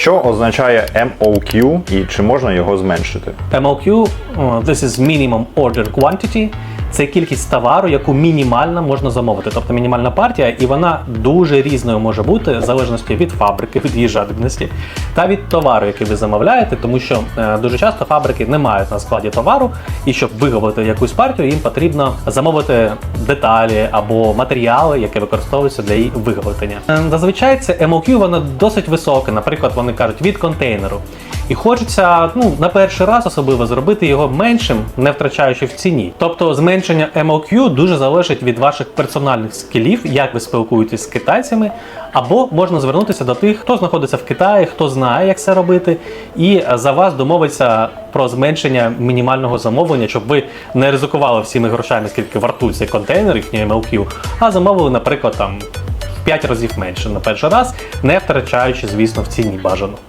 Що означає MOQ і чи можна його зменшити? MOQ this is minimum order quantity. Це кількість товару, яку мінімально можна замовити, тобто мінімальна партія, і вона дуже різною може бути в залежності від фабрики, від її жадібності та від товару, який ви замовляєте, тому що е, дуже часто фабрики не мають на складі товару, і щоб виготовити якусь партію, їм потрібно замовити деталі або матеріали, які використовуються для її виготовлення. Е, Зазвичай це MOQ, воно досить високе, наприклад, вони кажуть від контейнеру. І хочеться ну, на перший раз особливо зробити його меншим, не втрачаючи в ціні. Тобто зменшення MOQ дуже залежить від ваших персональних скілів, як ви спілкуєтесь з китайцями, або можна звернутися до тих, хто знаходиться в Китаї, хто знає, як це робити, і за вас домовиться про зменшення мінімального замовлення, щоб ви не ризикували всіми грошами, скільки вартує цей контейнер їхньої MOQ, а замовили, наприклад, там в 5 разів менше на перший раз, не втрачаючи, звісно, в ціні бажано.